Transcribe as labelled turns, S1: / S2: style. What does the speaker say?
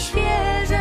S1: świeże.